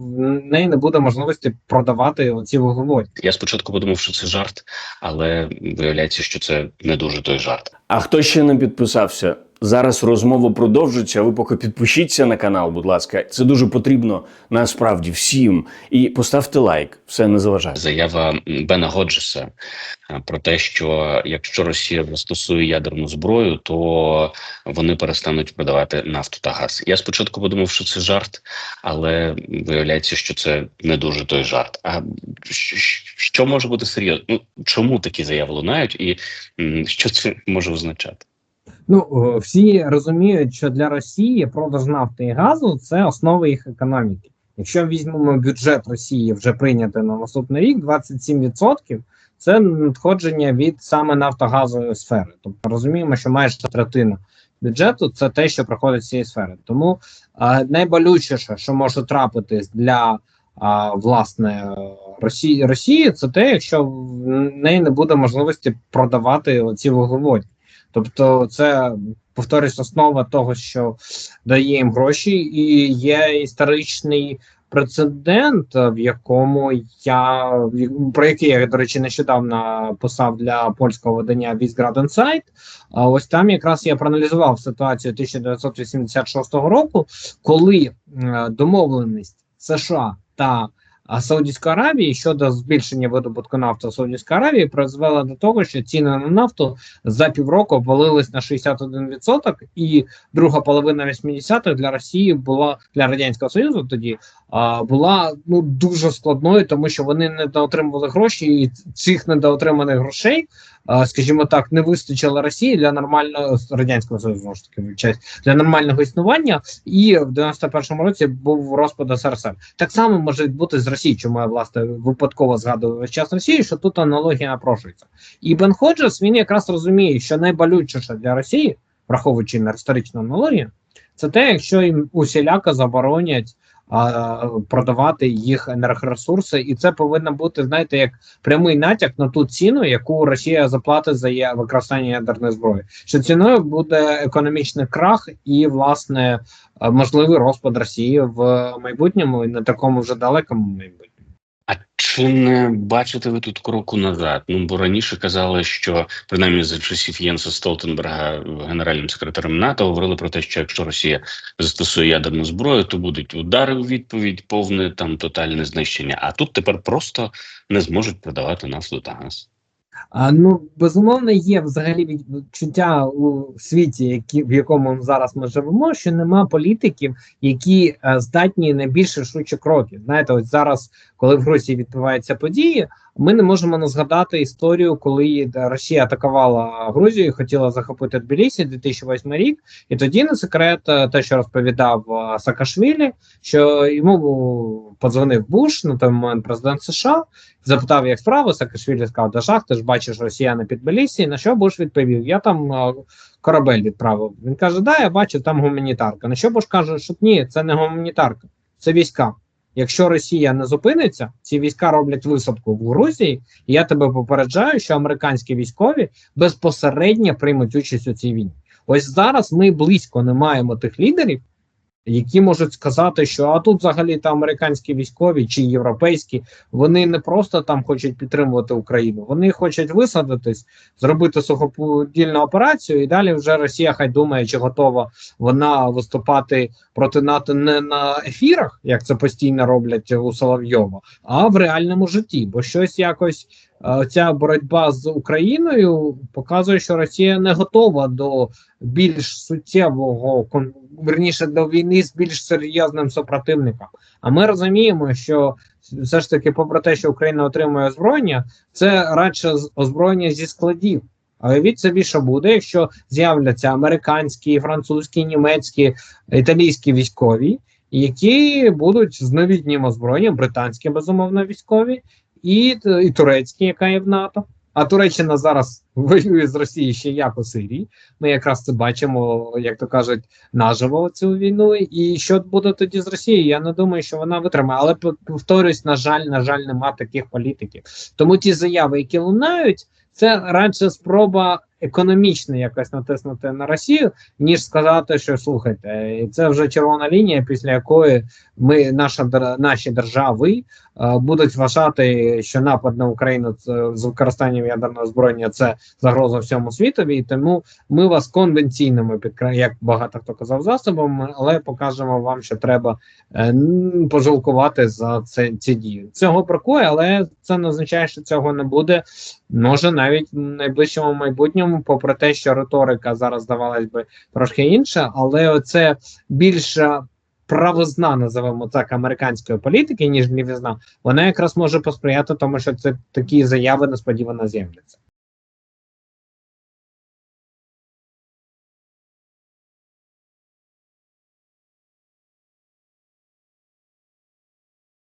в неї не буде можливості продавати ці вуглеводі. Я спочатку подумав, що це жарт, але виявляється, що це не дуже той жарт. А хто ще не підписався? Зараз розмова продовжиться. Ви поки підпишіться на канал, будь ласка. Це дуже потрібно насправді всім. І поставте лайк, все не заважає. Заява Бена Годжеса е, про те, що якщо Росія застосує ядерну зброю, то вони перестануть продавати нафту та газ. Я спочатку подумав, що це жарт, але виявляється, що це не дуже той жарт. А що може бути серйозно? Ну чому такі заяви лунають, і що це може означати? Ну всі розуміють, що для Росії продаж нафти і газу це основа їх економіки. Якщо візьмемо бюджет Росії вже прийнятий на наступний рік, 27% це надходження від саме нафтогазової сфери. Тобто розуміємо, що майже третина бюджету це те, що приходить з цієї сфери. Тому а, найболючіше, що може трапитись для а, власне Росії, Росії, це те, якщо в неї не буде можливості продавати ці вуглеводі. Тобто, це повторюсь, основа того, що дає їм гроші, і є історичний прецедент, в якому я про який я до речі нещодавно писав для польського видання Візград Інсайт. А ось там якраз я проаналізував ситуацію 1986 року, коли е, домовленість США та а Саудівська Аравії щодо збільшення видобутку нафти в Саудівській Аравії призвела до того, що ціни на нафту за півроку обвалились на 61%, і друга половина 80-х для Росії була для радянського союзу тоді а, була ну дуже складною, тому що вони недоотримували гроші, і цих недоотриманих грошей, скажімо так, не вистачило Росії для нормального радянського союзу ж таки вибачаюсь, для нормального існування. І в 91-му році був розпад СРСР. Так само може бути з Росії, чому я власне випадково згадую весь час Росію, що тут аналогія напрошується. І Бен Ходжес він якраз розуміє, що найболючіше для Росії, враховуючи на історичну аналогію, це те, якщо їм усіляко заборонять а, продавати їх енергоресурси, і це повинно бути, знаєте, як прямий натяк на ту ціну, яку Росія заплатить за використання ядерної зброї. Що ціною буде економічний крах і власне е, можливий розпад Росії в майбутньому і на такому вже далекому майбутньому. Чи не бачите ви тут кроку назад? Ну бо раніше казали, що принаймні за часів Єнса Столтенберга, генеральним секретарем НАТО, говорили про те, що якщо Росія застосує ядерну зброю, то будуть удари у відповідь, повне там тотальне знищення. А тут тепер просто не зможуть продавати нас до газ. А, ну безумовно є взагалі відчуття у світі, які в якому зараз ми живемо, що нема політиків, які е, здатні на більше швидше кроків. Знаєте, ось зараз, коли в Грузії відбуваються події, ми не можемо не згадати історію, коли Росія атакувала Грузію, і хотіла захопити Тбілісі 2008 рік, і тоді не секрет, е, те, що розповідав е, Саакашвілі, що йому подзвонив Буш на той момент президент США. Запитав, як справи, Саакашвілі сказав, да ти ж бачиш росіяни під Тбілісі, На що Буш відповів: Я там корабель відправив. Він каже: Да, я бачу, там гуманітарка. На що Буш каже, що ні, це не гуманітарка, це війська. Якщо Росія не зупиниться, ці війська роблять висадку в Грузії. І я тебе попереджаю, що американські військові безпосередньо приймуть участь у цій війні. Ось зараз ми близько не маємо тих лідерів, які можуть сказати, що а тут взагалі та американські військові чи європейські, вони не просто там хочуть підтримувати Україну, вони хочуть висадитись, зробити сухоподільну операцію, і далі вже Росія хай думає, чи готова вона виступати проти НАТО не на ефірах, як це постійно роблять у Соловйова, а в реальному житті. Бо щось якось ця боротьба з Україною показує, що Росія не готова до більш суттєвого верніше до війни з більш серйозним супротивником. А ми розуміємо, що все ж таки, попри те, що Україна отримує озброєння, це радше озброєння зі складів. А уявіть собі, що буде, якщо з'являться американські, французькі, німецькі, італійські військові, які будуть з новітнім озброєнням, британські, безумовно, військові, і, і турецькі, яка є в НАТО. А Туреччина зараз воює з Росією ще як у Сирії. Ми якраз це бачимо, як то кажуть, наживо цю війну. І що буде тоді з Росією? Я не думаю, що вона витримає. Але пов- повторюсь, на жаль, на жаль, нема таких політиків. Тому ті заяви, які лунають, це радше спроба економічно якось натиснути на Росію, ніж сказати, що слухайте, це вже червона лінія, після якої ми, наша наші держави е, будуть вважати, що напад на Україну це, з використанням ядерного зброєння це загроза всьому світові, і тому ми вас конвенційними підкра... як багато хто казав засобами, але покажемо вам, що треба е, пожалкувати за це ці дії. Цього бракує, але це не означає, що цього не буде. Може, навіть в найближчому майбутньому, попри те, що риторика зараз здавалась би трошки інша, але оце більше правозна, називаємо так, американської політики, ніж лівізна, вона якраз може посприяти тому, що це такі заяви несподівано з'являться.